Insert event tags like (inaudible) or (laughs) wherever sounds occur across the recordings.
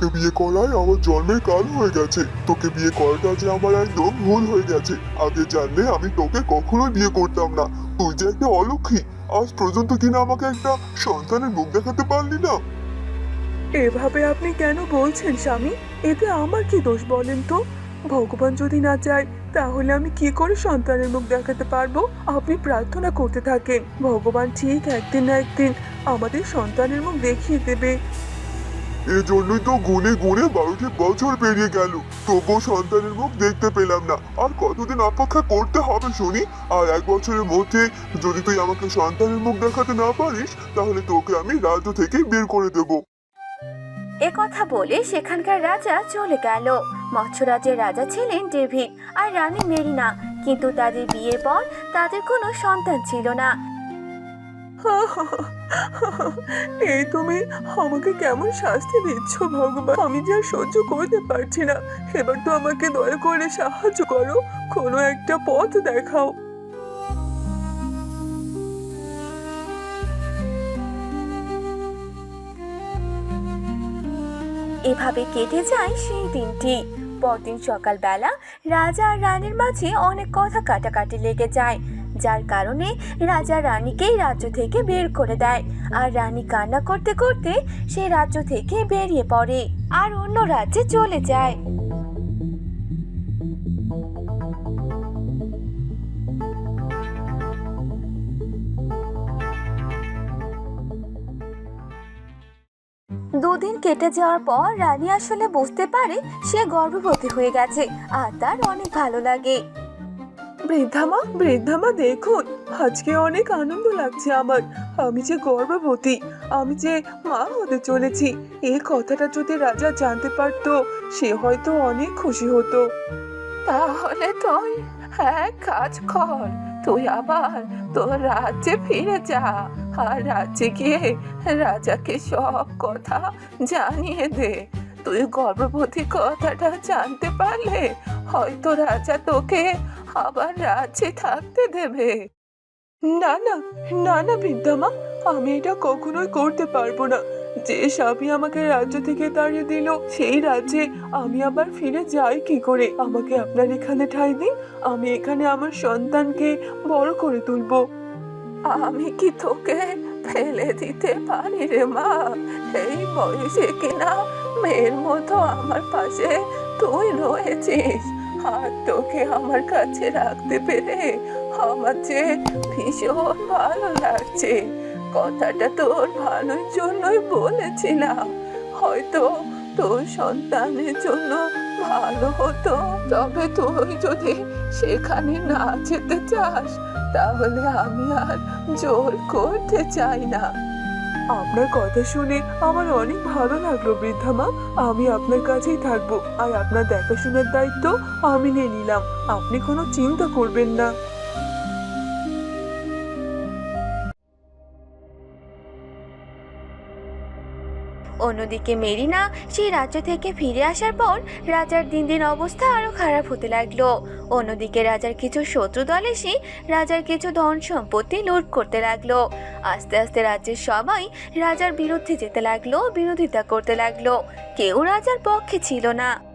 তোকে বিয়ে করায় আমার জন্মের কাল হয়ে গেছে। তোকে বিয়ে করাটা যে আমার একদম ভুল হয়ে গেছে। আগে জানলে আমি তোকে কখনোই বিয়ে করতাম না। তুই যে একটা অলক্ষী, আজ পর্যন্ত কিনা আমাকে একটা সন্তানের মুখ দেখাতে পারলি না? এভাবে আপনি কেন বলছেন, স্বামী? এতে আমার কি দোষ বলেন তো? ভগবান যদি না চায়, তাহলে আমি কি করে সন্তানের মুখ দেখাতে পারব? আপনি প্রার্থনা করতে থাকেন। ভগবান ঠিক একদিন না একদিন আমাদের সন্তানের মুখ দেখিয়ে দেবে। এজন্যই তো গুনে গুনে বারোটি বছর পেরিয়ে গেল। তবুও সন্তানের মুখ দেখতে পেলাম না। আর কতদিন অপেক্ষা করতে হবে শুনি? আর এক বছরের মধ্যে যদি তুই আমাকে সন্তানের মুখ দেখাতে না পারিস, তাহলে তোকে আমি রাজ্য থেকে বের করে দেবো। এ কথা বলে সেখানকার রাজা চলে গেল। মৎস্যরাজ্যের রাজা ছিলেন ডেভিড আর রানী মেরিনা। কিন্তু তাদের বিয়ের পর তাদের কোনো সন্তান ছিল না। (laughs) এই তুমি আমাকে কেমন শাস্তি দিচ্ছ, ভগবান? আমি যা সহ্য করতে পারছি না, এবার তো আমাকে দয়া করে সাহায্য করো, কোনো একটা পথ দেখাও। এভাবে কেটে যায় সেই দিনটি। পরদিন সকালবেলা রাজা আর রানীর মাঝে অনেক কথা কাটাকাটি লেগে যায়। যার কারণে রাজা রানীকেই রাজ্য থেকে বের করে দেয়। আর রানী কান্না করতে করতে সে রাজ্য থেকে বেরিয়ে পড়ে আর অন্য রাজ্যে চলে যায়। দুদিন কেটে যাওয়ার পর রানী আসলে বুঝতে পারে সে গর্ভবতী হয়ে গেছে, আর তার অনেক ভালো লাগে। বৃদ্ধামা বৃদ্ধামা, দেখুন, আজকে অনেক আনন্দ লাগছে আমার। আমি যে গর্ভবতী, আমি যে মা হতে চলেছি, এই কথাটা যদি রাজা জানতে পারতো, সে হয়তো অনেক খুশি হতো। তাহলে তুই এক কাজ কর, তুই আবার তোর রাজ্যে ফিরে যা, আর রাজ্যে গিয়ে রাজাকে সব কথা জানিয়ে দে। তুই গর্ভবতী কথাটা জানতে পারলে হয়তো রাজা তোকে আবার রাজ্যে থাকতে দেবে। না না না না বৃদ্ধামা আমি এটা কখনোই করতে পারব না। যে স্বামী আমাকে রাজ্য থেকে তাড়িয়ে দিল, সেই রাজ্যে আমি আবার ফিরে যাই কি করে? আমাকে আপনার এখানে ঠাঁই দিন, আমি এখানে আমার সন্তানকে বড় করে তুলবো। আমি কি তোকে ফেলে দিতে পারি রে মা? এই বয়সে কিনা মেয়ের মতো আমার পাশে তুই রয়েছিস। আর তোকে আমার কাছে রাখতে পেরে আমার যে ভীষণ ভালো লাগছে। কথাটা তোর ভালোর জন্যই বলেছিলাম। হয়তো তোর সন্তানের জন্য ভালো হতো। তবে তুই যদি সেখানে না যেতে চাস, তাহলে আমি আর জোর করতে চাই না। আপনার কথা শুনে আমার অনেক ভালো লাগল, বৃদ্ধা মা। আমি আপনার কাছেই থাকব। আর আপনার দেখাশোনার দায়িত্ব আমি নিয়ে নিলাম। আপনি কোনো চিন্তা করবেন না। অন্যদিকে মেরিনা সেই রাজ্য থেকে ফিরে আসার পর রাজার দিন দিন অবস্থা আরও খারাপ হতে লাগল। অন্যদিকে রাজার কিছু শত্রু দল এসে রাজার কিছু ধন সম্পত্তি লুট করতে লাগল। আস্তে আস্তে রাজ্যের সবাই রাজার বিরুদ্ধে যেতে লাগল, বিরোধিতা করতে লাগল। কেউ রাজার পক্ষে ছিল না।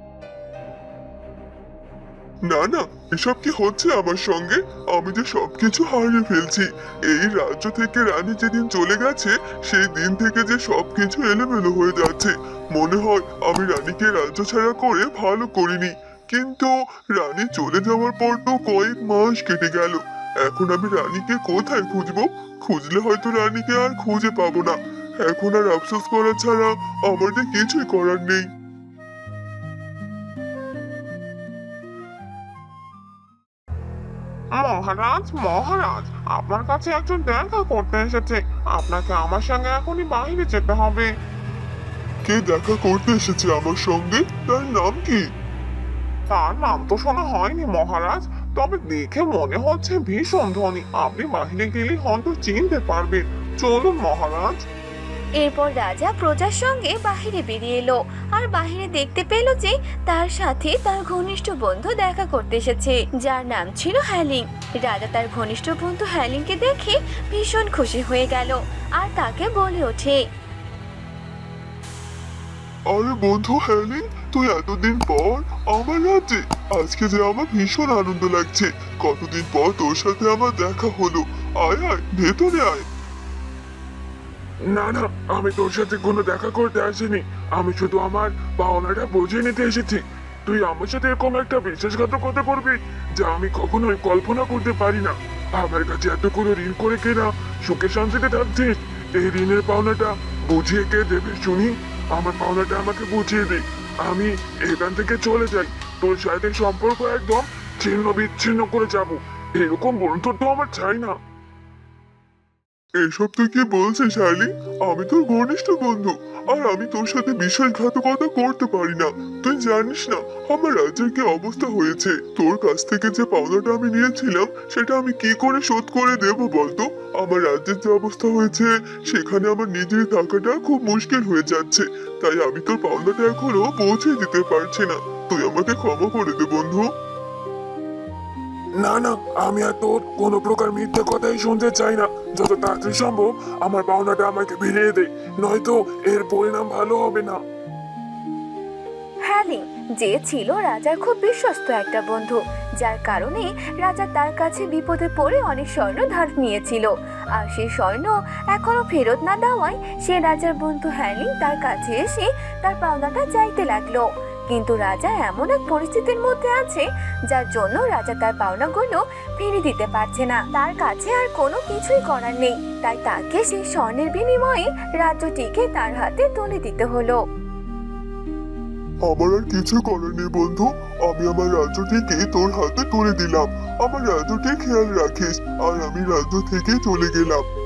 না না, এসব কি হচ্ছে আমার সঙ্গে? আমি যে সবকিছু হারিয়ে ফেলছি। এই রাজ্য থেকে রানী যেদিন চলে গেছে, সেই দিন থেকে যে সবকিছু এলোমেলো হয়ে যাচ্ছে। মনে হয় আমি রানীকে রাজ্য ছাড়া করে ভালো করিনি। কিন্তু রানী চলে যাওয়ার পর তো কয়েক মাস কেটে গেল। এখন আমি রানীকে কোথায় খুঁজবো? খুঁজলে হয়তো রানীকে আর খুঁজে পাবো না। এখন আর আফসোস করা ছাড়া আমার কিছুই করার নেই। মহারাজ মহারাজ আপনার কাছে একজন দেখা করতে এসেছে। আপনাকে আমার সঙ্গে এখনই বাহিরে যেতে হবে। কে দেখা করতে এসেছে আমার সঙ্গে? তার নাম কি? তার নাম তো শোনা হয়নি মহারাজ। তবে দেখে মনে হচ্ছে ভীষণ ধনী। আপনি বাহিরে গেলে হয়তো চিনতে পারবেন। চলুন মহারাজ। এরপর রাজা প্রজার সঙ্গে বাহিরে বেরিয়ে এলো আর বাহিরে দেখতে পেল যে তার সাথে তার ঘনিষ্ঠ বন্ধু দেখা করতে এসেছে, যার নাম ছিল হ্যালিং। রাজা তার ঘনিষ্ঠ বন্ধু হ্যালিংকে দেখে ভীষণ খুশি হয়ে গেল আর তাকে বলে ওঠে, আরে বন্ধু হ্যালিং, তুই এতদিন পর আমার রাজ্যে, আজকে যে আমার ভীষণ আনন্দ লাগছে। কতদিন পর তোর সাথে আমার দেখা হলো। আয় আয়, ভেতরে আয়। না না, আমি তোর সাথে কোনো দেখা করতে আসিনি। আমি শুধু আমার পাওনাটা বুঝিয়ে নিতে এসেছি। তুই আমার সাথে এরকম একটা বিশ্বাসঘাতকতা করবি যা আমি কখনোই কল্পনা করতে পারি না। আমার কাছে এতগুলো ঋণ করে কেনা সুখে শান্তিতে থাকছিস, এই ঋণের পাওনাটা বুঝিয়ে কে দেবে শুনি? আমার পাওনাটা আমাকে বুঝিয়ে দে। আমি এখান থেকে চলে যাই। তোর সাথে সম্পর্ক একদম ছিন্ন বিচ্ছিন্ন করে যাব। এরকম বন্ধুত্ব আমার চাই না। এসব তুই কি বলছিস শার্লি আমি তোর ঘনিষ্ঠ বন্ধু, আর আমি তোর সাথে বিশ্বাসঘাতকতা করতে পারি না। তুই জানিস না, আমার রাজ্যের কি অবস্থা হয়েছে? তোর কাছ থেকে যে পাওনাটা আমি নিয়েছিলাম, সেটা আমি কি করে শোধ করে দেব বলতো? আমার রাজ্যের যে অবস্থা হয়েছে, সেখানে আমার নিজের থাকাটা খুব মুশকিল হয়ে যাচ্ছে। তাই আমি তোর পাওনাটা এখনও পৌঁছে দিতে পারছি না। তুই আমাকে ক্ষমা করে দে, বন্ধু। না না, আমি আর তোর কোনো প্রকার মিথ্যে কথাই শুনতে চাই না। যত তাড়াতাড়ি সম্ভব আমার পাওনাটা আমাকে ফিরিয়ে দে, নয়তো এর পরিণাম ভালো হবে না। হ্যালিং যে ছিল রাজার খুব বিশ্বস্ত একটা বন্ধু, যার কারণে রাজা তার কাছে বিপদে পড়ে অনেক স্বর্ণ ধার নিয়েছিল। আর সেই স্বর্ণ এখনও ফেরত না দেওয়ায় সে রাজার বন্ধু হ্যালিং তার কাছে এসে তার পাওনাটা চাইতে লাগল। কিন্তু রাজা এমন এক পরিস্থিতির মধ্যে আছে, যার জন্য রাজা তার পাওনাগুলো ফিরে দিতে পারছে না। তার কাছে আর কোনো কিছুই করার নেই। তাই তাকে সেই স্বর্ণের বিনিময়ে রাজ্যটিকে তার হাতে তুলে দিতে হলো। আমার আর কিছু করার নেই, বন্ধু। আমি আমার রাজ্যটিকে তোর হাতে তুলে দিলাম। আমার রাজ্যটি খেয়াল রাখিস। আর আমি রাজ্য থেকে চলে গেলাম।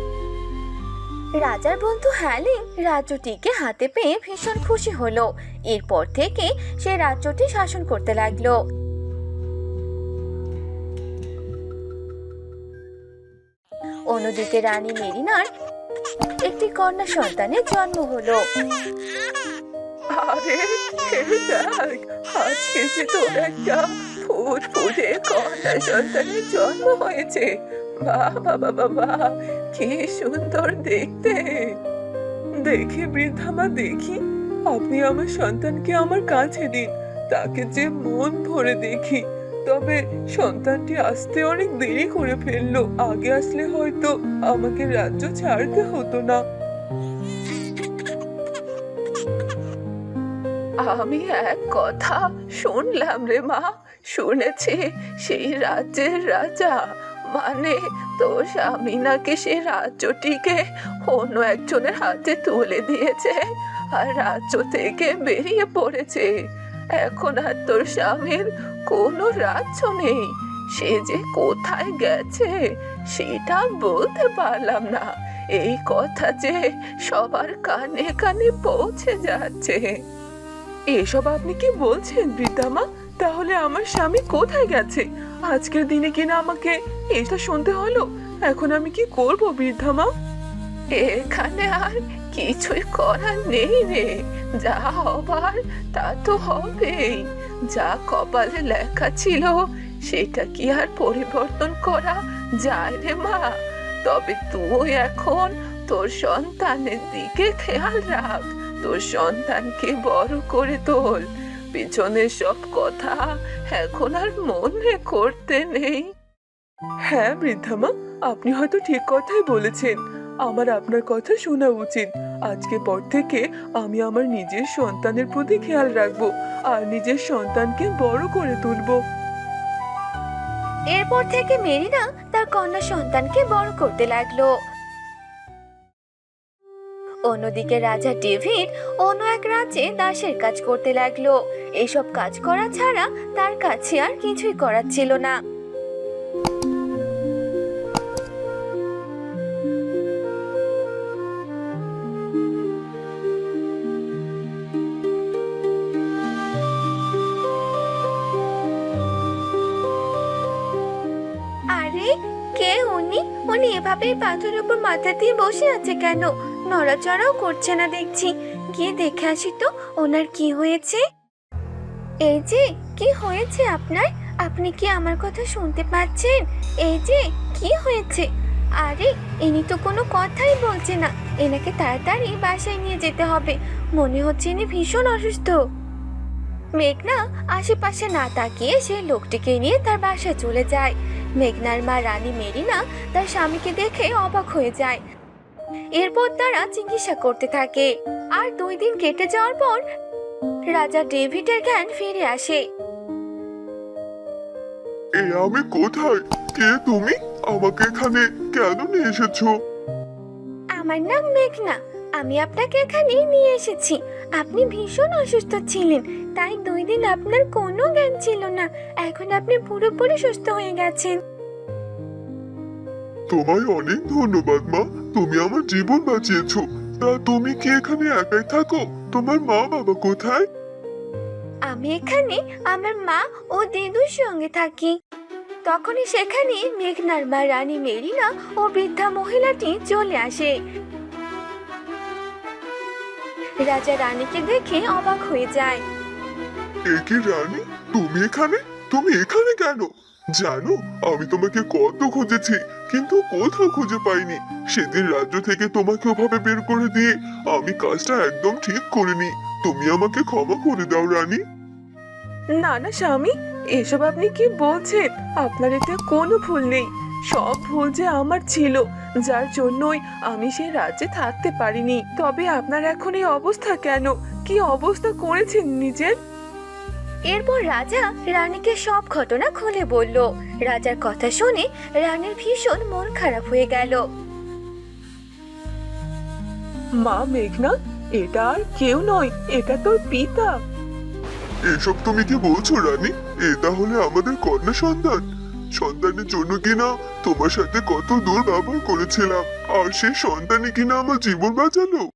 রাজার বন্ধু হ্যালিং রাজ্যটিকে হাতে পেয়ে ভীষণ খুশি হলো। এরপর থেকে সে রাজ্যটি শাসন করতে লাগল। অন্যদিকে রানী মেরিনার একটি কন্যা সন্তানের জন্ম হলো। আরে আজকে যে তোর একটা কন্যা সন্তানের জন্ম হয়েছে। বাহ বাবা বাবা কি সুন্দর দেখতে? দেখি বৃদ্ধামা দেখি। আপনি আমার সন্তানকে আমার কাছে দিন। তাকে যে মন ভরে দেখি। তবে সন্তানটি আসতে অনেক দেরি করে ফেলল। আগে আসলে হয়তো আমাকে রাজ্য ছাড়তে হতো না। আমি এক কথা শুনলাম রে মা। শুনেছি সেই রাজ্যের রাজা মানে তোর স্বামী নাকি সে রাজ্যটিকে অন্য একজনের হাতে তুলে দিয়েছে। আর রাজ্য থেকে বেরিয়ে পড়েছে। এখন আর তোর স্বামীর কোনো রাজ্য নেই। সে যে কোথায় গেছে, সেটা বলতে পারলাম না। এই কথা যে সবার কানে কানে পৌঁছে যাচ্ছে। এসব আপনি কি বলছেন, বৃদ্ধামা? তাহলে আমার স্বামী কোথায় গেছে? আজকের দিনে কিনা আমাকে এটা শুনতে হলো? এখন আমি কি করব, বৃদ্ধা মা? এখানে আর কিছুই করার নেই রে। যা হবার তা তো হবেই। যা কপালে লেখা ছিল, সেটা কি আর পরিবর্তন করা যায় রে মা? তবে তুই এখন তোর সন্তানের দিকে খেয়াল রাখ। তোর সন্তানকে বড় করে তোল। পিছনের সব কথা এখন আর মনে করতে নেই। হ্যাঁ বৃদ্ধামা আপনি হয়তো ঠিক কথাই বলেছেন। আমার আপনার কথা শোনা উচিত। আজকে পর থেকে আমি আমার নিজের সন্তানের প্রতি খেয়াল রাখব আর নিজের সন্তানকে বড় করে তুলবো। এরপর থেকে মেরিনা তার কন্যা সন্তানকে বড় করতে লাগল। অন্যদিকে রাজা ডেভিড অন্য এক রাজ্যে দাসের কাজ করতে লাগল। এসব কাজ করা ছাড়া তার কাছে আর কিছুই করার ছিল না। আরে, কে উনি? উনি এভাবে পাথরের উপর মাথা দিয়ে বসে আছে কেন? নড়াচড়াও করছে না দেখছি। গিয়ে দেখে আসি তো, ওনার কি হয়েছে? এই যে, কি হয়েছে আপনার? আপনি কি আমার কথা শুনতে পাচ্ছেন? এই যে, কি হয়েছে? আরে, ইনি তো কোনো কথাই বলছে না। এনাকে তাড়াতাড়ি বাসায় নিয়ে যেতে হবে। মনে হচ্ছে ইনি ভীষণ অসুস্থ। মেঘনা আশেপাশে না তাকিয়ে সে লোকটিকে নিয়ে তার বাসায় চলে যায়। মেঘনার মা রানী মেরিনা তার স্বামীকে দেখে অবাক হয়ে যায়। এরপর তারা চিকিৎসা করতে থাকে। আর দুই দিন কেটে যাওয়ার পর রাজা ডেভিডের জ্ঞান ফিরে আসে। এ আমি কোথায়? কে তুমি? আমাকে এখানে কেন নিয়ে এসেছ? আমার নাম মেঘনা। আমি আপনাকে এখানে নিয়ে এসেছি। আপনি ভীষণ অসুস্থ ছিলেন তাই দুই দিন আপনার কোনো জ্ঞান ছিল না। এখন আপনি পুরোপুরি সুস্থ হয়ে গেছেন। তোমায় অনেক ধন্যবাদ মা। তুমি আমার জীবন বাঁচিয়েছো। তা তুমি কি এখানে একাই থাকো? তোমার মা বাবা কোথায়? আমি এখানে আমার মা ও দিদুর সঙ্গে থাকি। তখনই সেখানে মেঘনার মা রানী মেরিনা ও বৃদ্ধা মহিলাটি চলে আসে। রাজা রানীকে দেখে অবাক হয়ে যায়। এ কি রানী? তুমি এখানে? তুমি এখানে কেন? জানো, আমি তোমাকে কত খুঁজেছি, কিন্তু কোথাও খুঁজে পাইনি। সেদিন রাজ্য থেকে তোমাকে ওভাবে বের করে দিয়ে আমি কাজটা একদম ঠিক করিনি। তুমি আমাকে ক্ষমা করে দাও, রানী। না না, স্বামী, এসব আপনি কি বলছেন? আপনার এতে কোনো ভুল নেই। সব ভুল যে আমার ছিল, যার জন্যই আমি সেই রাজ্যে থাকতে পারিনি। তবে আপনার এখন এই অবস্থা কেন? কি অবস্থা করেছেন নিজের? এরপর রাজা রানীকে সব ঘটনা খুলে বলল। রাজার কথা শুনে রানীর ভীষণ মন খারাপ হয়ে গেল। মা মেঘনা এটা আর কেউ নয় এটা তোর পিতা। এসব তুমি কি বলছো রানী? এ তাহলে আমাদের কন্যা সন্তান। সন্তানের জন্য কিনা তোমার সাথে কত দূর ব্যবহার করেছিলাম আর সেই সন্তানই কিনা আমার জীবন বাঁচালো?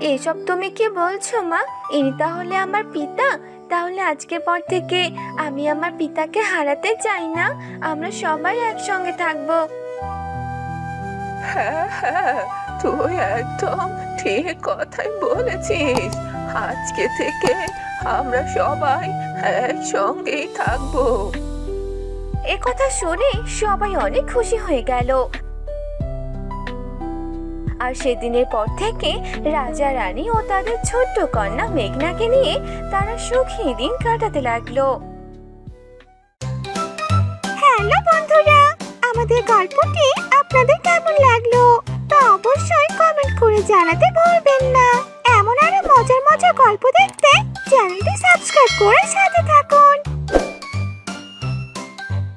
এসব তুমি কি বলছো মা? ইনি তাহলে আমার পিতা? তাহলে আজকের পর থেকে আমি আমার পিতাকে হারাতে চাই না। আমরা সবাই একসঙ্গে থাকব। হ্যাঁ হ্যাঁ তুই একদম ঠিক কথাই বলেছিস। আজকে থেকে আমরা সবাই একসঙ্গেই থাকব। এ কথা শুনে সবাই অনেক খুশি হয়ে গেল। আর সেদিনের পর থেকে রাজা রানী ও তাদের ছোট্ট কন্যা মেঘনাকে নিয়ে তারা সুখী দিন কাটাতে লাগল। হ্যালো বন্ধুরা, আমাদের গল্পটি আপনাদের কেমন লাগল তা অবশ্যই কমেন্ট করে জানাতে ভুলবেন না। এমন আরও মজার মজার গল্প দেখতে চ্যানেলটি সাবস্ক্রাইব করে সাথে থাকুন।